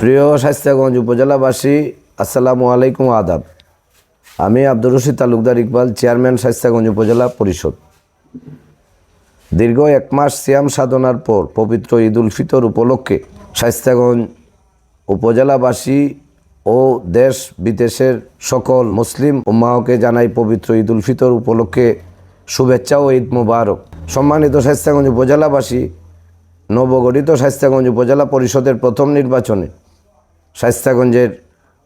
প্রিয় স্বাস্থ্যগঞ্জ উপজেলাবাসী, আসসালামু আলাইকুম আদাব। আমি আব্দুর রশিদ তালুকদার ইকবাল, চেয়ারম্যান স্বাস্থ্যগঞ্জ উপজেলা পরিষদ। দীর্ঘ এক মাস সিয়াম সাধনার পর পবিত্র ঈদ উল ফিতর উপলক্ষে স্বাস্থ্যগঞ্জ উপজেলাবাসী ও দেশ বিদেশের সকল মুসলিম উম্মাহকে জানাই পবিত্র ঈদ উল ফিতর উপলক্ষে শুভেচ্ছা ও ঈদ মুবারক। সম্মানিত স্বাস্থ্যগঞ্জ উপজেলাবাসী, নবগঠিত স্বাস্থ্যগঞ্জ উপজেলা পরিষদের প্রথম নির্বাচনে স্বাস্থ্যগঞ্জের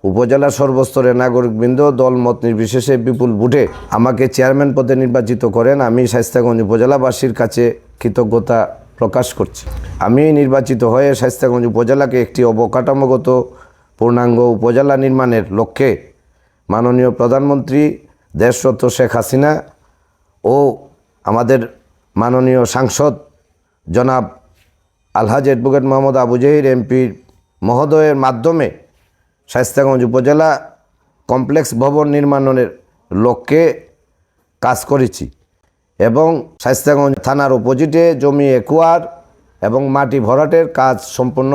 উপজেলা সর্বস্তরের নাগরিকবৃন্দ দল মত নির্বিশেষে বিপুল ভোটে আমাকে চেয়ারম্যান পদে নির্বাচিত করেন। আমি স্বাস্থ্যগঞ্জ উপজেলাবাসীর কাছে কৃতজ্ঞতা প্রকাশ করছি। আমি নির্বাচিত হয়ে স্বাস্থ্যগঞ্জ উপজেলাকে একটি অবকাঠামোগত পূর্ণাঙ্গ উপজেলা নির্মাণের লক্ষ্যে মাননীয় প্রধানমন্ত্রী দেশরত্ন শেখ হাসিনা ও আমাদের মাননীয় সাংসদ জনাব আলহাজ অ্যাডভোকেট মোহাম্মদ আবু জাহির, এমপির মহোদয়ের মাধ্যমে স্বাস্থ্যগঞ্জ উপজেলা কমপ্লেক্স ভবন নির্মাণের লক্ষ্যে কাজ করেছি এবং স্বাস্থ্যগঞ্জ থানার অপোজিটে জমি একুয়ার এবং মাটি ভরাটের কাজ সম্পূর্ণ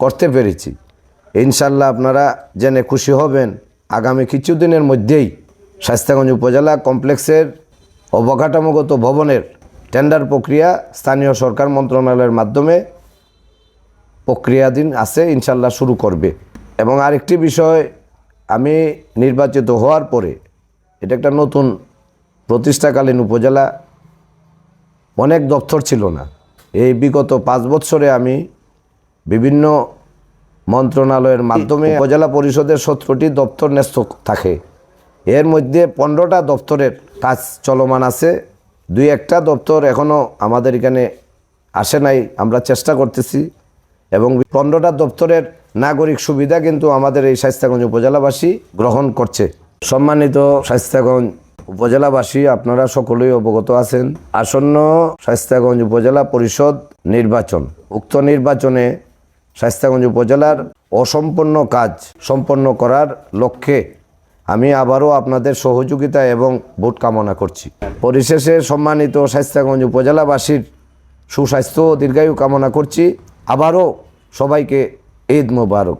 করতে পেরেছি। ইনশাল্লাহ আপনারা জেনে খুশি হবেন, আগামী কিছুদিনের মধ্যেই স্বাস্থ্যগঞ্জ উপজেলা কমপ্লেক্সের অবকাঠামোগত ভবনের টেন্ডার প্রক্রিয়া স্থানীয় সরকার মন্ত্রণালয়ের মাধ্যমে প্রক্রিয়াধীন আছে ইনশাল্লাহ শুরু করবে। এবং আরেকটি বিষয়, আমি নির্বাচিত হওয়ার পরে, এটা একটা নতুন প্রতিষ্ঠাকালীন উপজেলা, অনেক দপ্তর ছিল না। এই বিগত পাঁচ বছরে আমি বিভিন্ন মন্ত্রণালয়ের মাধ্যমে উপজেলা পরিষদের সতেরোটি দপ্তর ন্যস্ত থাকে। এর মধ্যে পনেরোটা দপ্তরের কাজ চলমান আছে। দুই একটা দপ্তর এখনও আমাদের এখানে আসে নাই, আমরা চেষ্টা করতেছি। এবং পনেরোটা দপ্তরের নাগরিক সুবিধা কিন্তু আমাদের এই স্বাস্থ্যগঞ্জ উপজেলাবাসী গ্রহণ করছে। সম্মানিত স্বাস্থ্যগঞ্জ উপজেলাবাসী, আপনারা সকলেই অবগত আছেন, আসন্ন স্বাস্থ্যগঞ্জ উপজেলা পরিষদ নির্বাচন। উক্ত নির্বাচনে স্বাস্থ্যগঞ্জ উপজেলার অসম্পূর্ণ কাজ সম্পন্ন করার লক্ষ্যে আমি আবারও আপনাদের সহযোগিতা এবং ভোট কামনা করছি। পরিশেষে সম্মানিত স্বাস্থ্যগঞ্জ উপজেলাবাসীর সুস্বাস্থ্য ও দীর্ঘায়ু কামনা করছি। আবারও সবাইকে ঈদ মোবারক।